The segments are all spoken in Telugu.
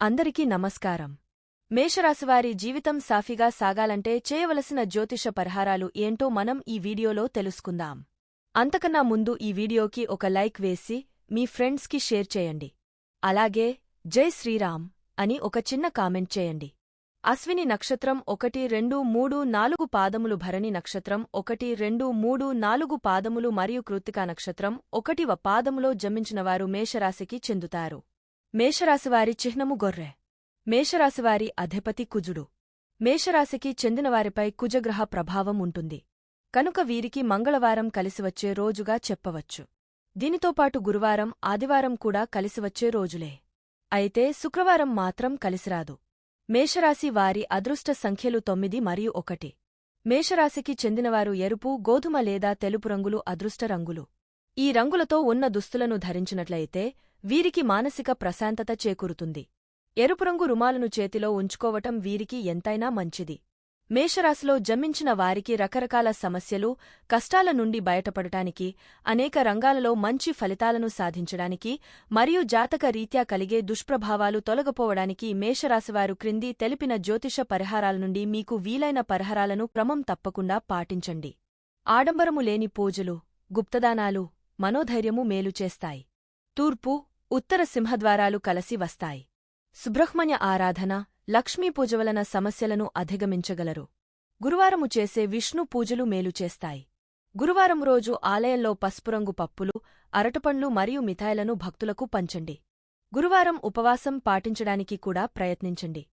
అందరికీ నమస్కారం. మేషరాశివారి జీవితం సాఫీగా సాగాలంటే చేయవలసిన జ్యోతిష పరిహారాలు ఏంటో మనం ఈ వీడియోలో తెలుసుకుందాం. అంతకన్నా ముందు ఈ వీడియోకి ఒక లైక్ వేసి మీ ఫ్రెండ్స్కి షేర్ చేయండి. అలాగే జై శ్రీరామ్ అని ఒక చిన్న కామెంట్ చేయండి. అశ్విని నక్షత్రం ఒకటి రెండు మూడు నాలుగు పాదములు భరణి నక్షత్రం ఒకటి రెండు మూడు నాలుగు పాదములు మరియు కృత్తికా నక్షత్రం ఒకటివ పాదములో జమించినవారు మేషరాశికి చెందుతారు. మేషరాశివారి చిహ్నము గొర్రె. మేషరాశివారి అధిపతి కుజుడు. మేషరాశికి చెందినవారిపై కుజగ్రహ ప్రభావం ఉంటుంది. కనుక వీరికి మంగళవారం కలిసివచ్చే రోజుగా చెప్పవచ్చు. దీనితోపాటు గురువారం ఆదివారం కూడా కలిసివచ్చే రోజులే. అయితే శుక్రవారం మాత్రం కలిసిరాదు మేషరాశి వారి అదృష్ట సంఖ్యలు తొమ్మిది మరియు ఒకటి. మేషరాశికి చెందినవారు ఎరుపు గోధుమ లేదా తెలుపు రంగులు అదృష్ట రంగులు. ఈ రంగులతో ఉన్న దుస్తులను ధరించినట్లయితే వీరికి మానసిక ప్రశాంతత చేకూరుతుంది. ఎరుపు రంగు రుమాలను చేతిలో ఉంచుకోవటం వీరికి ఎంతైనా మంచిది. మేషరాశిలో జన్మించిన వారికి రకరకాల సమస్యలు కష్టాల నుండి బయటపడటానికి అనేక రంగాలలో మంచి ఫలితాలను సాధించడానికి మరియు జాతక రీత్యా కలిగే దుష్ప్రభావాలు తొలగపోవడానికి మేషరాశివారు క్రింది తెలిపిన జ్యోతిష పరిహారాల నుండి మీకు వీలైన పరిహారాలను క్రమం తప్పకుండా పాటించండి. ఆడంబరము లేని పూజలు గుప్తదానాలు మనోధైర్యము మేలు చేస్తాయి. తూర్పు ఉత్తర సింహద్వారాలు కలసి వస్తాయి. సుబ్రహ్మణ్య ఆరాధన లక్ష్మీపూజ వలన సమస్యలను అధిగమించగలరు. గురువారము చేసే విష్ణు పూజలు మేలు చేస్తాయి. గురువారం రోజు ఆలయంలో పసుపురంగు పప్పులు అరటపండ్లు మరియు మిఠాయిలను భక్తులకు పంచండి. గురువారం ఉపవాసం పాటించడానికి కూడా ప్రయత్నించండి.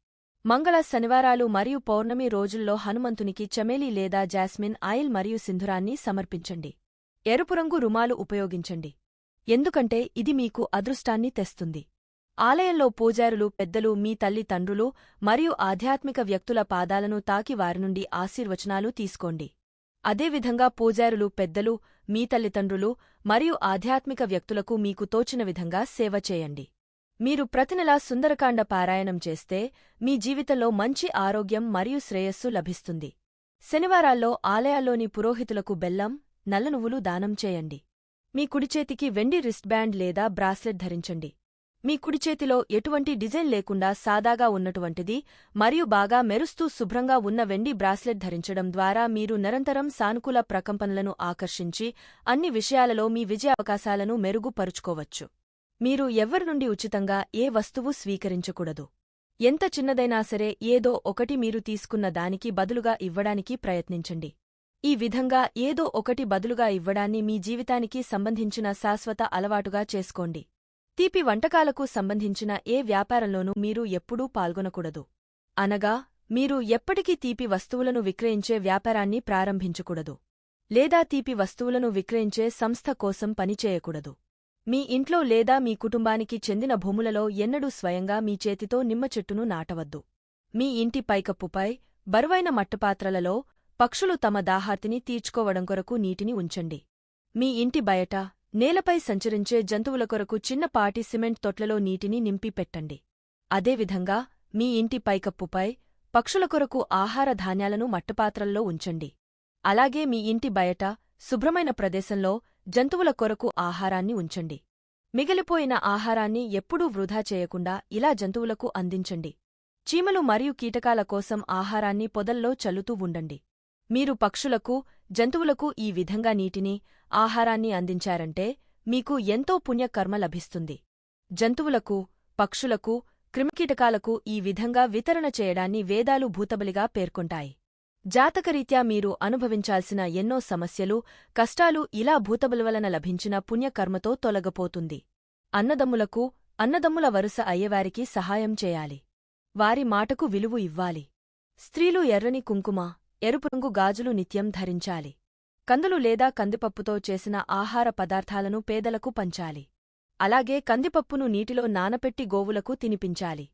మంగళ శనివారాలు మరియు పౌర్ణమి రోజుల్లో హనుమంతునికి చమేలి లేదా జాస్మిన్ ఆయిల్ మరియు సింధురాన్ని సమర్పించండి. ఎరుపు రంగు రుమాలు ఉపయోగించండి. ఎందుకంటే ఇది మీకు అదృష్టాన్ని తెస్తుంది. ఆలయంలో పూజారులు పెద్దలు మీ తల్లి తండ్రులు మరియు ఆధ్యాత్మిక వ్యక్తుల పాదాలను తాకి వారి నుండి ఆశీర్వచనాలు తీసుకోండి. అదేవిధంగా పూజారులు పెద్దలు మీ తల్లిదండ్రులు మరియు ఆధ్యాత్మిక వ్యక్తులకు మీకు తోచిన విధంగా సేవ చేయండి. మీరు ప్రతినెలా సుందరకాండ పారాయణం చేస్తే మీ జీవితంలో మంచి ఆరోగ్యం మరియు శ్రేయస్సు లభిస్తుంది. శనివారాల్లో ఆలయాల్లోని పురోహితులకు బెల్లం నల్ల నువ్వులు దానం చేయండి. మీ కుడిచేతికి వెండి రిస్ట్ బ్యాండ్ లేదా బ్రాస్లెట్ ధరించండి. మీ కుడిచేతిలో ఎటువంటి డిజైన్ లేకుండా సాదాగా ఉన్నటువంటిది మరియు బాగా మెరుస్తూ శుభ్రంగా ఉన్న వెండి బ్రాస్లెట్ ధరించడం ద్వారా మీరు నిరంతరం సానుకూల ప్రకంపనలను ఆకర్షించి అన్ని విషయాలలో మీ విజయ అవకాశాలను మెరుగుపరుచుకోవచ్చు. మీరు ఎవ్వరి నుండి ఉచితంగా ఏ వస్తువు స్వీకరించకూడదు. ఎంత చిన్నదైనా సరే ఏదో ఒకటి మీరు తీసుకున్న దానికి బదులుగా ఇవ్వడానికి ప్రయత్నించండి. ఈ విధంగా ఏదో ఒకటి బదులుగా ఇవ్వడాన్ని మీ జీవితానికి సంబంధించిన శాశ్వత అలవాటుగా చేసుకోండి. తీపి వంటకాలకు సంబంధించిన ఏ వ్యాపారంలోనూ మీరు ఎప్పుడూ పాల్గొనకూడదు. అనగా మీరు ఎప్పటికీ తీపి వస్తువులను విక్రయించే వ్యాపారాన్ని ప్రారంభించకూడదు. లేదా తీపి వస్తువులను విక్రయించే సంస్థ కోసం పనిచేయకూడదు. మీ ఇంట్లో లేదా మీ కుటుంబానికి చెందిన భూములలో ఎన్నడూ స్వయంగా మీ చేతితో నిమ్మ చెట్టును నాటవద్దు. మీ ఇంటి పైకప్పుపై బరువైన మట్టపాత్రలలో పక్షులు తమ దాహార్తిని తీర్చుకోవడం కొరకు నీటిని ఉంచండి. మీ ఇంటి బయట నేలపై సంచరించే జంతువుల కొరకు చిన్నపాటి సిమెంట్ తొట్లలో నీటిని నింపి పెట్టండి. అదేవిధంగా మీ ఇంటి పైకప్పుపై పక్షుల కొరకు ఆహార ధాన్యాలను మట్టపాత్రల్లో ఉంచండి. అలాగే మీ ఇంటి బయట శుభ్రమైన ప్రదేశంలో జంతువుల కొరకు ఆహారాన్ని ఉంచండి. మిగిలిపోయిన ఆహారాన్ని ఎప్పుడూ వృధా చేయకుండా ఇలా జంతువులకు అందించండి. చీమలు మరియు కీటకాల కోసం ఆహారాన్ని పొదల్లో చల్లుతూ ఉండండి. మీరు పక్షులకు జంతువులకు ఈ విధంగా నీటిని ఆహారాన్ని అందించారంటే మీకు ఎంతో పుణ్యకర్మ లభిస్తుంది. జంతువులకు పక్షులకు క్రిమికీటకాలకు ఈ విధంగా వితరణ చేయడాన్ని వేదాలు భూతబలిగా పేర్కొంటాయి. జాతకరీత్యా మీరు అనుభవించాల్సిన ఎన్నో సమస్యలు కష్టాలు ఇలా భూతబలి వలన లభించిన పుణ్యకర్మతో తొలగపోతుంది. అన్నదమ్ములకు అన్నదమ్ముల వరుస అయ్యేవారికి సహాయం చేయాలి. వారి మాటకు విలువు ఇవ్వాలి. స్త్రీలు ఎర్రని కుంకుమ ఎరుపు రంగు గాజులు నిత్యం ధరించాలి. కందులు లేదా కందిపప్పుతో చేసిన ఆహార పదార్థాలను పేదలకు పంచాలి. అలాగే కందిపప్పును నీటిలో నానపెట్టి గోవులకు తినిపించాలి.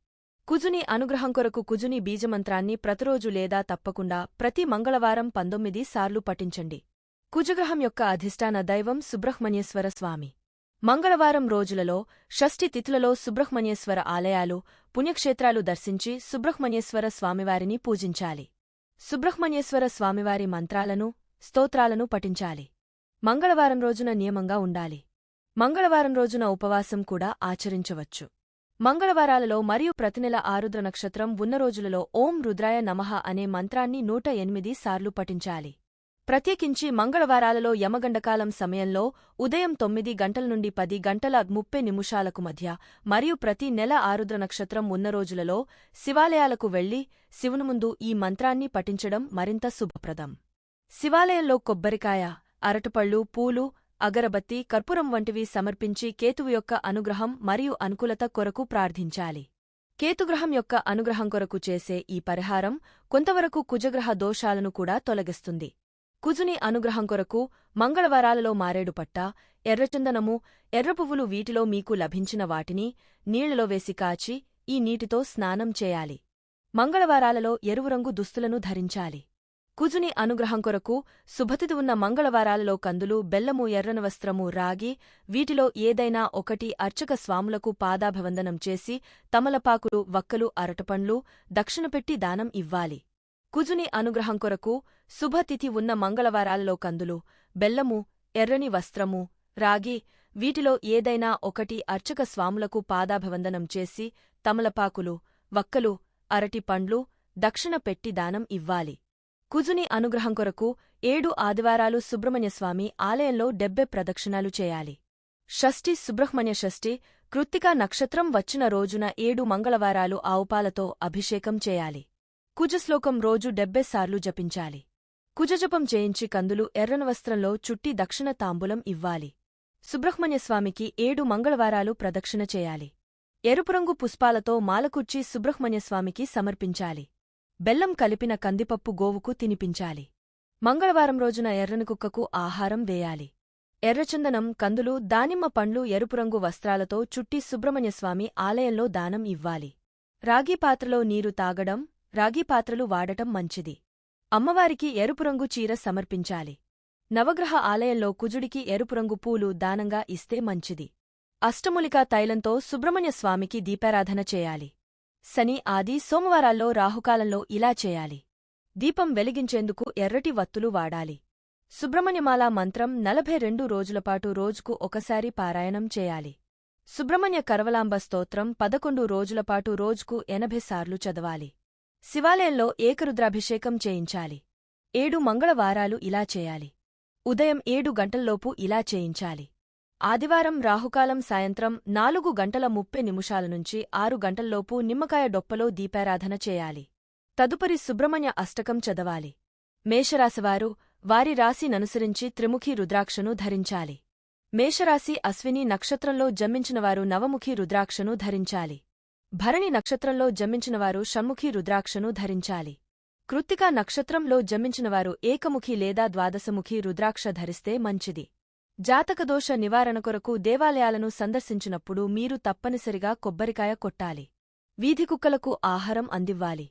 కుజుని అనుగ్రహం కొరకు కుజుని బీజమంత్రాన్ని ప్రతిరోజు లేదా తప్పకుండా ప్రతి మంగళవారం పంతొమ్మిది సార్లు పఠించండి. కుజగ్రహం యొక్క అధిష్టాన దైవం సుబ్రహ్మణ్యేశ్వర స్వామి. మంగళవారం రోజులలో షష్ఠి తిథులలో సుబ్రహ్మణ్యేశ్వర ఆలయాలు పుణ్యక్షేత్రాలు దర్శించి సుబ్రహ్మణ్యేశ్వర స్వామివారిని పూజించాలి. సుబ్రహ్మణ్యేశ్వర స్వామివారి మంత్రాలను స్తోత్రాలను పఠించాలి. మంగళవారం రోజున నియమంగా ఉండాలి. మంగళవారం రోజున ఉపవాసం కూడా ఆచరించవచ్చు. మంగళవారాలలో మరియు ప్రతినెల ఆరుద్ర నక్షత్రం ఉన్న రోజులలో ఓం రుద్రాయ నమః అనే మంత్రాన్ని నూట ఎనిమిది సార్లు పఠించాలి. ప్రత్యేకించి మంగళవారాలలో యమగండకాలం సమయంలో ఉదయం తొమ్మిది గంటల నుండి పది గంటల ముప్పై నిమిషాలకు మధ్య మరియు ప్రతి నెల ఆరుద్ర నక్షత్రం ఉన్న రోజులలో శివాలయాలకు వెళ్ళి శివుని ముందు ఈ మంత్రాన్ని పఠించడం మరింత శుభప్రదం. శివాలయంలో కొబ్బరికాయ అరటిపళ్ళు పూలు అగరబత్తి కర్పూరం వంటివి సమర్పించి కేతువు యొక్క అనుగ్రహం మరియు అనుకూలత కొరకు ప్రార్థించాలి. కేతుగ్రహం యొక్క అనుగ్రహం కొరకు చేసే ఈ పరిహారం కొంతవరకు కుజగ్రహ దోషాలను కూడా తొలగిస్తుంది. కుజుని అనుగ్రహం కొరకు మంగళవారాలలో మారేడు పట్ట ఎర్రచందనము ఎర్రపువ్వులు వీటిలో మీకు లభించిన వాటిని నీళ్ళలో వేసి కాచి ఈ నీటితో స్నానం చేయాలి. మంగళవారాలలో ఎరువు రంగు దుస్తులను ధరించాలి. కుజుని అనుగ్రహం కొరకు శుభతిథి ఉన్న మంగళవారాలలో కందులు బెల్లము ఎర్రన వస్త్రము రాగి వీటిలో ఏదైనా ఒకటి అర్చక స్వాములకు పాదాభివందనం చేసి తమలపాకులు వక్కలు అరటపండ్లు దక్షిణపెట్టి దానం ఇవ్వాలి. కుజుని అనుగ్రహం కొరకు శుభతిథి ఉన్న మంగళవారాలలో కందులు బెల్లము ఎర్రని వస్త్రము రాగి వీటిలో ఏదైనా ఒకటి అర్చక స్వాములకు పాదాభివందనం చేసి తమలపాకులు వక్కలు అరటి పండ్లు దక్షిణ పెట్టి దానం ఇవ్వాలి. కుజుని అనుగ్రహం కొరకు ఏడు ఆదివారాలు సుబ్రహ్మణ్యస్వామి ఆలయంలో డెబ్బె ప్రదక్షిణాలు చేయాలి. షష్ఠి సుబ్రహ్మణ్య షష్ఠి కృత్తికా నక్షత్రం వచ్చిన రోజున ఏడు మంగళవారాలు ఆవుపాలతో అభిషేకం చేయాలి. కుజశ్లోకం రోజు డెబ్బె సార్లు జపించాలి. కుజజపం చేయించి కందులు ఎర్రన వస్త్రంలో చుట్టి దక్షిణ తాంబూలం ఇవ్వాలి. సుబ్రహ్మణ్యస్వామికి ఏడు మంగళవారాలు ప్రదక్షిణ చేయాలి. ఎరుపురంగు పుష్పాలతో మాలకుర్చి సుబ్రహ్మణ్యస్వామికి సమర్పించాలి. బెల్లం కలిపిన కందిపప్పు గోవుకు తినిపించాలి. మంగళవారం రోజున ఎర్రని కుక్కకు ఆహారం వేయాలి. ఎర్రచందనం కందులు దానిమ్మ పండ్లు ఎరుపురంగు వస్త్రాలతో చుట్టి సుబ్రహ్మణ్యస్వామి ఆలయంలో దానం ఇవ్వాలి. రాగి పాత్రలో నీరు తాగడం రాగి పాత్రలు వాడటం మంచిది. అమ్మవారికి ఎరుపురంగు చీర సమర్పించాలి. నవగ్రహ ఆలయంలో కుజుడికి ఎరుపురంగు పూలు దానంగా ఇస్తే మంచిది. అష్టములికా తైలంతో సుబ్రహ్మణ్యస్వామికి దీపారాధన చేయాలి. శని ఆది సోమవారాల్లో రాహుకాలంలో ఇలా చేయాలి. దీపం వెలిగించేందుకు ఎర్రటి వత్తులు వాడాలి. సుబ్రహ్మణ్యమాల మంత్రం నలభై రెండు రోజులపాటు రోజుకు ఒకసారి పారాయణం చేయాలి. సుబ్రహ్మణ్య కరవలాంబ స్తోత్రం పదకొండు రోజులపాటు రోజుకు ఎనభై సార్లు చదవాలి. శివాలయంలో ఏకరుద్రాభిషేకం చేయించాలి. ఏడు మంగళవారాలు ఇలా చేయాలి. ఉదయం ఏడు గంటల్లోపు ఇలా చేయించాలి. ఆదివారం రాహుకాలం సాయంత్రం నాలుగు గంటల ముప్పై నిమిషాల నుంచి ఆరు గంటల్లోపు నిమ్మకాయ డొప్పలో దీపారాధన చేయాలి. తదుపరి సుబ్రహ్మణ్య అష్టకం చదవాలి. మేషరాశివారు వారి రాశిననుసరించి త్రిముఖి రుద్రాక్షను ధరించాలి. మేషరాశి అశ్విని నక్షత్రంలో జన్మించినవారు నవముఖి రుద్రాక్షను ధరించాలి. భరణి నక్షత్రంలో జన్మించినవారు షణ్ముఖి రుద్రాక్షను ధరించాలి. కృత్తికా నక్షత్రంలో జన్మించినవారు ఏకముఖి లేదా ద్వాదశముఖి రుద్రాక్ష ధరిస్తే మంచిది. జాతకదోష నివారణ కొరకు దేవాలయాలను సందర్శించినప్పుడు మీరు తప్పనిసరిగా కొబ్బరికాయ కొట్టాలి. వీధి కుక్కలకు ఆహారం అందివ్వాలి.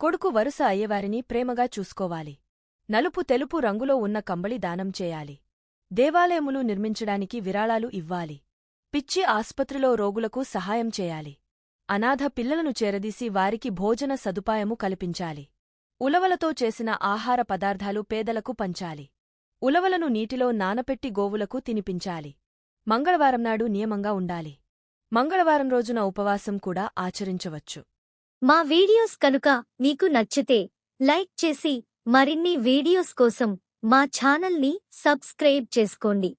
కొడుకు వరుస అయ్యేవారిని ప్రేమగా చూసుకోవాలి. నలుపు తెలుపు రంగులో ఉన్న కంబళి దానం చేయాలి. దేవాలయములు నిర్మించడానికి విరాళాలు ఇవ్వాలి. పిచ్చి ఆస్పత్రిలో రోగులకు సహాయం చేయాలి. అనాథ పిల్లలను చేరదీసి వారికి భోజన సదుపాయము కల్పించాలి. ఉలవలతో చేసిన ఆహార పదార్థాలు పేదలకు పంచాలి. ఉలవలను నీటిలో నానపెట్టి గోవులకు తినిపించాలి. మంగళవారం నాడు నియమంగా ఉండాలి. మంగళవారం రోజున ఉపవాసం కూడా ఆచరించవచ్చు. మా వీడియోస్ కనుక మీకు నచ్చితే లైక్ చేసి మరిన్ని వీడియోస్ కోసం మా ఛానల్ని సబ్స్క్రైబ్ చేసుకోండి.